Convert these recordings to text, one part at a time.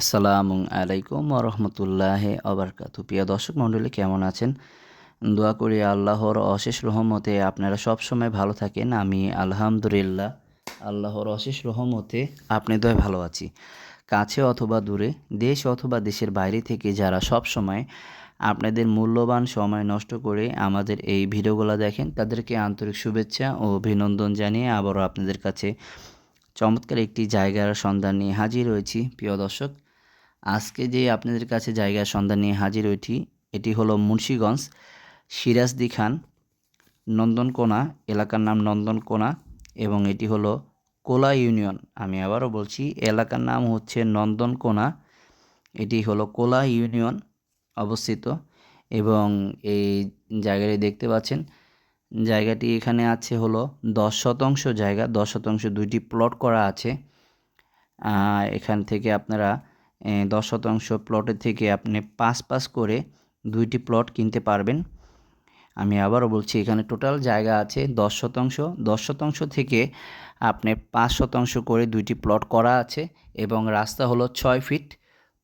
আসসালামু আলাইকুম রহমতুল্লাহ আবরকাতু প্রিয় দর্শক মণ্ডলী, কেমন আছেন? দোয়া করি আল্লাহর অশেষ রহমতে আপনারা সব সময় ভালো থাকেন। আমি আলহামদুলিল্লাহ আল্লাহর অশেষ রহমতে আপনাদের ভালো আছি। কাছে অথবা দূরে, দেশ অথবা দেশের বাইরে থেকে যারা সব সময় আপনাদের মূল্যবান সময় নষ্ট করে আমাদের এই ভিডিওগুলো দেখেন, তাদেরকে আন্তরিক শুভেচ্ছা ও অভিনন্দন জানিয়ে আবারও আপনাদের কাছে চমৎকার একটি জায়গার সন্ধান নিয়ে হাজির হয়েছি। প্রিয় দর্শক আজকে যে আপনাদের কাছে জায়গার সন্ধান নিয়ে হাজির হয়েছি, এটি হলো মুন্সীগঞ্জ সিরাজদি খান নন্দনকোনা, এলাকার নাম নন্দনকোনা এবং এটি হলো কোলা ইউনিয়ন। আমি আবারও বলছি, এলাকার নাম হচ্ছে নন্দনকোনা, এটি হলো কোলা ইউনিয়ন অবস্থিত এবং এই জায়গাটি দেখতে পাচ্ছেন। জায়গাটি এখানে আছে হলো দশ শতাংশ জায়গা, দশ শতাংশ দুইটি প্লট করা আছে। এখান থেকে আপনারা দশ শতাংশ প্লটের থেকে আপনি পাঁচ পাঁচ করে দুইটি প্লট কিনতে পারবেন। আমি আবারও বলছি, এখানে টোটাল জায়গা আছে দশ শতাংশ। দশ শতাংশ থেকে আপনি পাঁচ শতাংশ করে দুইটি প্লট করা আছে এবং রাস্তা হলো ছয় ফিট।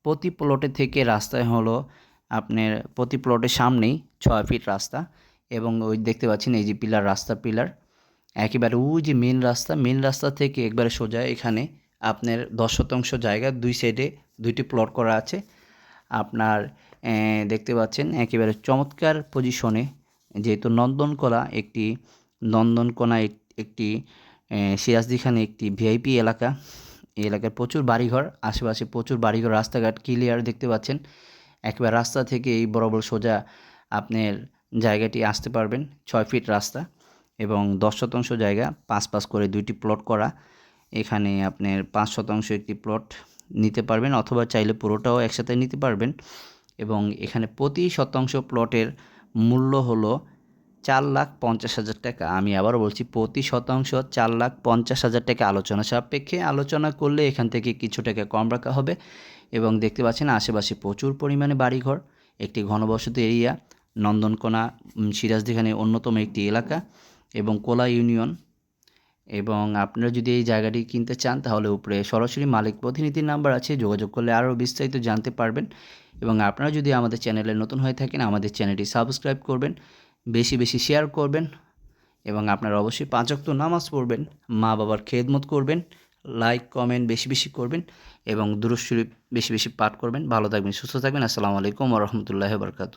প্রতি প্লটে থেকে রাস্তায় হলো আপনার প্রতি প্লটের সামনেই ছয় ফিট রাস্তা এবং ওই দেখতে পাচ্ছেন এই যে পিলার, রাস্তা পিলার। একেবারে ওই যে মেন রাস্তা মেন রাস্তা থেকে একবারে সোজা এখানে আপনার দশ শতাংশ জায়গা, দুই সাইডে দুইটি প্লট করা আছে। আপনার দেখতে পাচ্ছেন একেবারে চমৎকার পজিশনে যেহেতু নন্দনকলা একটি, নন্দনকোনা একটি সিরাজদিখানে একটি ভিআইপি এলাকা। এই এলাকায় প্রচুর বাড়িঘর, আশেপাশে প্রচুর বাড়িঘর, রাস্তাঘাট ক্লিয়ার দেখতে পাচ্ছেন। একেবারে রাস্তা থেকে এই বড় সোজা আপনার জায়গাটি আসতে পারবেন, ছয় ফিট রাস্তা এবং দশ শতাংশ জায়গা, পাঁচ পাঁচ করে দুইটি প্লট করা। এখানে আপনার পাঁচ শতাংশ একটি প্লট নিতে পারবেন অথবা চাইলে পুরোটাও একসাথে নিতে পারবেন। এবং এখানে প্রতি শতাংশ প্লটের মূল্য হলো চার লাখ পঞ্চাশ হাজার টাকা। আমি আবার বলছি, প্রতি শতাংশ চার লাখ পঞ্চাশ হাজার টাকা আলোচনা সাপেক্ষে। আলোচনা করলে এখান থেকে কিছু টাকা কম রাখা হবে। এবং দেখতে পাচ্ছেন, আশেপাশে প্রচুর পরিমাণে বাড়িঘর, একটি ঘনবসতি এরিয়া, নন্দনকোনা সিরাজদিখানে অন্যতম একটি এলাকা এবং কোলা ইউনিয়ন। এবং আপনারা যদি এই জায়গাটি কিনতে চান, তাহলে উপরে সরাসরি মালিক প্রতিনিধির নাম্বার আছে, যোগাযোগ করলে আরও বিস্তারিত জানতে পারবেন। এবং আপনারা যদি আমাদের চ্যানেলে নতুন হয়ে থাকেন, আমাদের চ্যানেলটি সাবস্ক্রাইব করবেন, বেশি বেশি শেয়ার করবেন এবং আপনারা অবশ্যই পাঁচক্ত নামাজ পড়বেন, মা বাবার খেদমত করবেন, লাইক, কমেন্ট বেশি বেশি করবেন এবং দুরুশ্বরী বেশি বেশি পাঠ করবেন। ভালো থাকবেন, সুস্থ থাকবেন। আসসালামু আলাইকুম রহমতুল্লাহ বরকাত